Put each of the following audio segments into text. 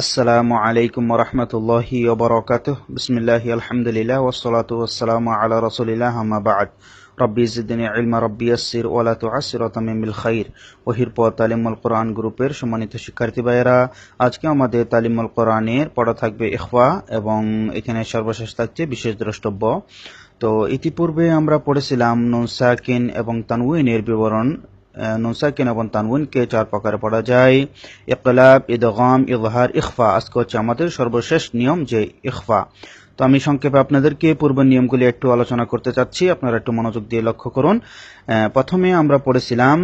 আসসালামু আলাইকুম রহমতুল্লাহি ওবরাকাত বিসমিল্লাহি আলহামদুলিল্লাহ ওসলাত ওসালাম আলা রসুলিল্লাহ আমা বাদ রব্বি জিদ্দিনী ইলমা রব্বি আসির ওলা তু আসির তামিমিল খাইর ওহির পর তালিমুল কোরআন গ্রুপের সম্মানিত শিক্ষার্থী ভাইয়েরা, আজকে আমাদের তালিমুল কোরআনের পড়া থাকবে ইখওয়া, এবং এখানে সর্বশেষ থাকছে বিশেষ দ্রষ্টব্য। তো ইতিপূর্বে আমরা পড়েছিলাম নুন সাকিন এবং তানউইনের বিবরণ নুন সাকিন এবং তানউইনকে চার প্রকারে পড়া যায়। ইকলাব ইদগাম, ইজহার, ইখফা। আজকে হচ্ছে আমাদের সর্বশেষ নিয়ম যে ইখফা। তো আমি সংক্ষেপে আপনাদেরকে পূর্ব নিয়মগুলি একটু আলোচনা করতে চাচ্ছি। আপনারা একটু মনোযোগ দিয়ে লক্ষ্য করুন। প্রথমে আমরা পড়েছিলাম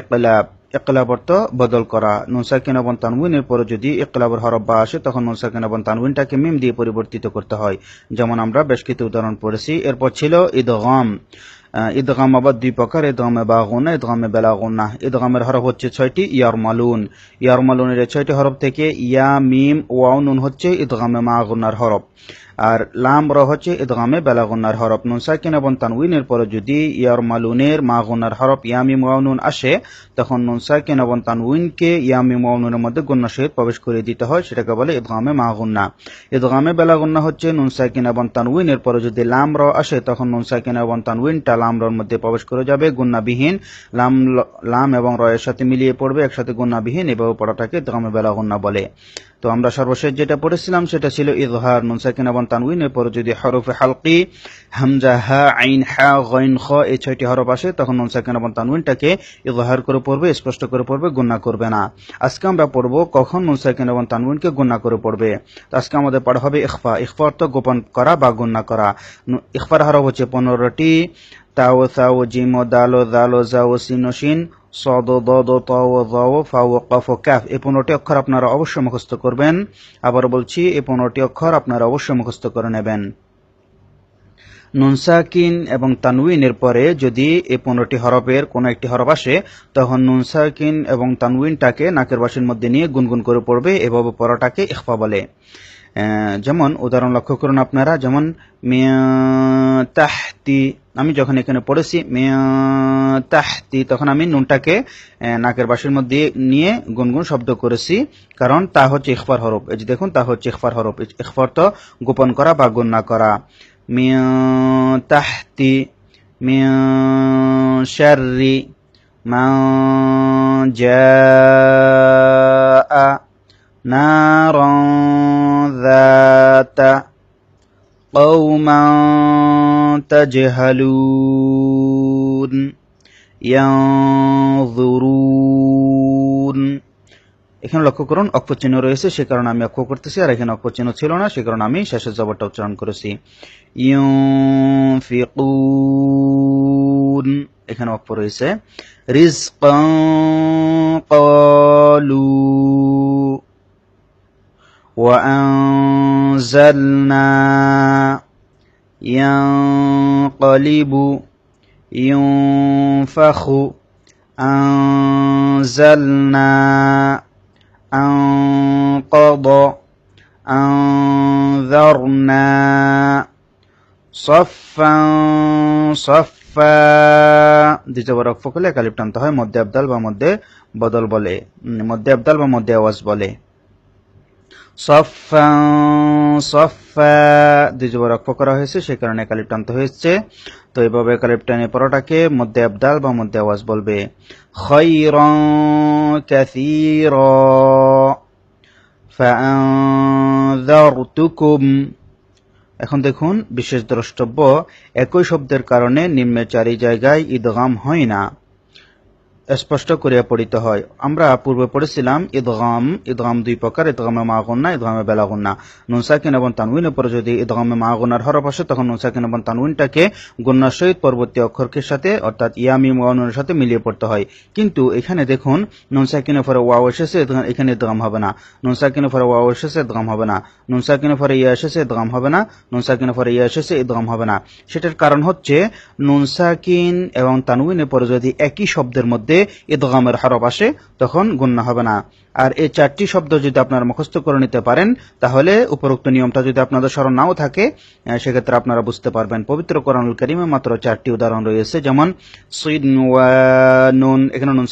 ইকলাব ইকলাব অর্থ বদল করা। নুনসাকিন এবং তানউইনের পরে যদি ইকলাবর হরফ বা আসে, তখন নুনসাকিন এবং তানউইনটাকে মিম দিয়ে পরিবর্তিত করতে হয়। যেমন আমরা বেশ কিছু উদাহরণ পড়েছি। এরপর ছিল ইদগাম। ইদগাম আবার দুই প্রকার, ইদগামে বাগুনা, ইদগামে বেলাগুনা ইদগামের হরফ হচ্ছে ছয়টি, ইয়ারমালুন। ইয়ারমালুনের ছয়টি হরফ থেকে ইয়া, মিম ওয়াউনুন হচ্ছে ইদগামে মাগুনার হরফ। আর লাম র হচ্ছে ইদগামে বেলাগুনার হরফ নুন সাকিন এবং তানউইনের পরে যদি ইয়ারমালুনের মাগুনার হরফ ইয়ামি ওয়াও নুন আসে, তখন নুন সাকিন এবং তানউইনকে ইয়ামিম ওয়াও নুনের মধ্যে গুণ্য সহিত প্রবেশ করে দিতে হয়, সেটাকে বলে ইদগামে মাগুন্না। ইদগামে বেলাগুন্না হচ্ছে নুন সাকিন এবং তানউইনের পরে যদি লাম র আসে, তখন নুন সাকিন এবং তানউইনটা লাম রর মধ্যে প্রবেশ করে যাবে, গুন্নাবিহীন। লাম লাম এবং র এর সাথে মিলিয়ে পড়বে, একসাথে গুন্নাবিহীন, এভাবে পড়াটাকে ইদগামে বেলাগুন্না বলে। তো আমরা সর্বশেষ যেটা পড়েছিলাম, সেটা ছিল ইজহার নুন সাকিন এবং তানউইনের পরে যদি হরফে হালকি, হামজা, হা, আইন, হা, গইন, খ এই ছয়টি হরফ আসে, তখন নুন সাকিন এবং তানউইনটাকে ইজহার করে পড়বে, স্পষ্ট করে পড়বে গুন্না করবে না। আজকে আমরা পড়ব কখন নুন সাকিন এবং তানউইনকে গুন্না করে পড়বে। তো আজকে আমাদের পড়া হবে ইখফা। ইখফা অর্থ গোপন করা বা গুন্না করা। ইখফার হরফ হচ্ছে পনেরোটি, তাও তাও জিমো, দালো দালো জাও সিনোসিন সদ দদ তাও দাও ফাও কফ ও ক্যাফ এই পনেরোটি অক্ষর আপনারা অবশ্যই মুখস্থ করবেন। আবার বলছি এই পনেরোটি অক্ষর আপনারা অবশ্যই মুখস্থ করে নেবেন। নুন সাকিন এবং তানউইনের পরে যদি এই পনেরোটি হরফের কোনো একটি হরফ আসে, তখন নুনসাকিন এবং তানউইনটাকে নাকের বাসির মধ্যে নিয়ে গুনগুন করে পড়বে, এভাবে পড়াটাকে ইখফা বলে। যেমন উদাহরণ লক্ষ্য করুন আপনারা যেমন মিয়া তাহতি আমি যখন এখানে পড়েছি মিয়া তাহতি তখন আমি নুনটাকে আহ, নাকের বাসির মধ্যে নিয়ে গুনগুন শব্দ করেছি কারণ তা হচ্ছে ইখফার হরফ এই যে দেখুন তা হচ্ছে ইখফার হরফ ইখফার তো গোপন করা বা গুন্না করা من تحت من شر من جاء نارا قوما تجهلون ينظرون এখানে লক্ষ্য করুন অক্ষর চিহ্ন রয়েছে সে কারণে আমি অক্ষ করতেছি আর এখানে অক্ষর চিহ্ন ছিল না সে কারণে আমি শেষের জবরটা উচ্চারণ করেছি ইউনফিকুন এখানে অক্ষর রয়েছে রিজকান ক্বালু وأنزلنا ينقلب ينفخ أنزلنا أنقض أنذرنا صفا صفا দ্বিতীয় বার অক্ষ করলে একালিপ টানতে হয় মধ্যে আবদাল বা মধ্যে বদল বলে উম, মধ্যে আবদাল বা মধ্যে আওয়াজ বলে সফা সফা দ্বিতীয়বার অক্ষ করা হয়েছে, সে কারণে একালিপ টানতে হয়েছে। তো এইভাবে একালিপ টানে পরোটাকে মধ্যে আবদাল বা মধ্যে আওয়াজ বলবে। খৈরন কাসীর। ফাআনযারতুকুম। এখন দেখুন, বিশেষ দ্রষ্টব্য, একই শব্দের কারণে নিম্নে চারি জায়গায় ঈদগাম হয় না। স্পষ্ট করিয়া পড়িতে হয়। আমরা পূর্বে পড়েছিলাম ঈদগাম ঈদগাম দুই প্রকার ঈদগামে মাগুন্না ঈদগামে বেলাগুন্না। নুনসাকিন এবং তানউইনের পরে যদি ঈদগামে মাগুন্নার হরফ আসে, তখন নুনসাকিন এবং তানউইনটাকে গুন্নার সহিত পরবর্তী অক্ষরকে সাথে, অর্থাৎ ইয়ামি ওয়ানুনের সাথে মিলিয়ে পড়তে হয়। কিন্তু এখানে দেখুন নুনসাকিনের পরে ওয়াও এসেছে এখানে- ঈদগাম হবে না। নুনসাকিনের পরে ওয়াও এসেছে ঈদগাম হবে না। নুনসাকিনের পরে ইয়া এসেছে ঈদগাম হবে না। নুনসাকিনের পরে ইয়া এসেছে ঈদগাম হবে না। সেটার কারণ হচ্ছে নুনসাকিন এবং তানউইনের পরে যদি একই শব্দের মধ্যে ঈদগামের হরফ আসে, তখন গুন্না হবে না। আর এই চারটি শব্দ যদি আপনারা মুখস্থ করে নিতে পারেন, তাহলে উপরোক্ত নিয়মটা যদি আপনাদের স্মরণ নাও থাকে সেক্ষেত্রে আপনারা বুঝতে পারবেন। পবিত্র কোরআনুল করিমে মাত্র চারটি উদাহরণ রয়েছে, যেমন নুন, এখানে নুন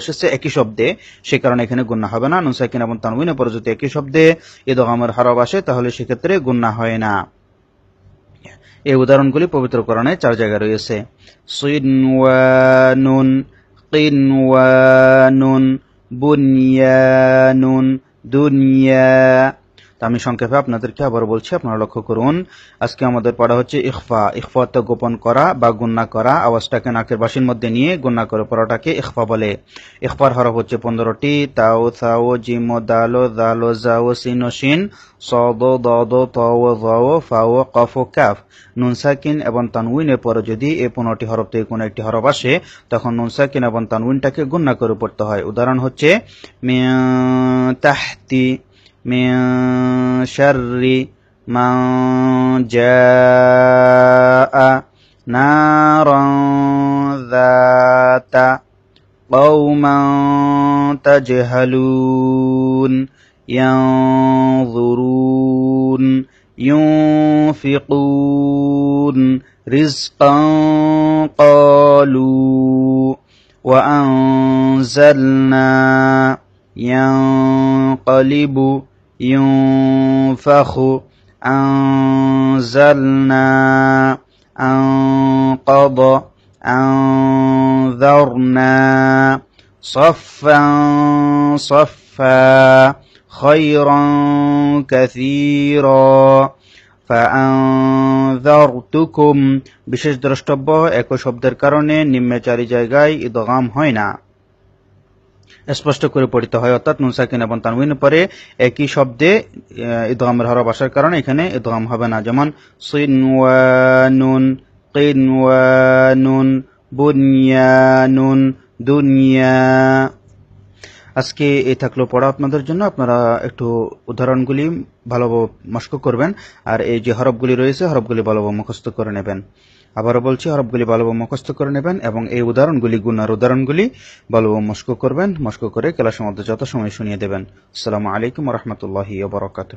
এসেছে একই শব্দে, সে কারণে এখানে গুন্না হবে না। নুন সাকিন এবং তানউইনের পরে যদি একই শব্দে ঈদগামের হরফ আসে, তাহলে সেক্ষেত্রে গুন্না হয় না। এই উদাহরণগুলি পবিত্র কোরআনে চার জায়গায় রয়েছে। সিনওয়ানুন কিনওয়ানুন বুনিয়ানুন দুনিয়া তা আমি সংক্ষেপে আপনাদেরকে আবার বলছি, আপনারা লক্ষ্য করুন, আজকে আমাদের পড়া হচ্ছে ইখফা। ইখফা অর্থ গোপন করা বা গুন্না করা, আওয়াজটাকে নাকের বাসির মধ্যে নিয়ে গুন্না করে, পড়াটাকে ইখফা বলে। ইখফার হরফ হচ্ছে পনেরোটি, তাও থাও জিমো, দালো দালো জাও সিনো, শিন, সদ, দদ তও যাও ফাও, কফ, কাফ। নুন, সাকিন এবং তানউইনের পরে যদি এই পনেরোটি হরফ থেকে কোনো একটি হরফ আসে, তখন নুন, সাকিন এবং তানউইনটাকে গুন্না করে পড়তে হয়। উদাহরণ হচ্ছে তাহতি من شر من جاء نارا ذات قوما تجهلون ينظرون ينفقون. رزقا قالوا وأنزلنا ينقلب ينفخ أنزلنا أنقض أنذرنا صفا صفا خيرا كثيرا فأنذرتكم বিশেষ দ্রষ্টব্য এক শব্দের কারণে নিম্নে চারি জায়গায় ইদগাম হয় না স্পষ্ট করে পড়িতে হয়। অর্থাৎ নুন সাকিন এবং তানউইনের পরে একই শব্দে ইদগামের হরফ আসার কারণে এখানে ইদগাম হবে না। যেমন নুন বুনিয়া বুনিয়ানুন, দুনিয়া আজকে এই থাকল পড়া আপনাদের জন্য। আপনারা একটু উদাহরণগুলি ভালোভাবে মস্ক করবেন। আর এই যে হরফগুলি রয়েছে, হরফগুলি ভালোভাবে মুখস্থ করে নেবেন। আবারও বলছি, হরফগুলি ভালোভাবে মুখস্থ করে নেবেন এবং এই উদাহরণগুলি, গুনার উদাহরণগুলি ভালোভাবে মস্ক করবেন। মস্ক করে ক্লাসের মধ্যে যত সময় শুনিয়ে দেবেন। আসসালামু আলাইকুম রহমতুল্লাহি বরকাত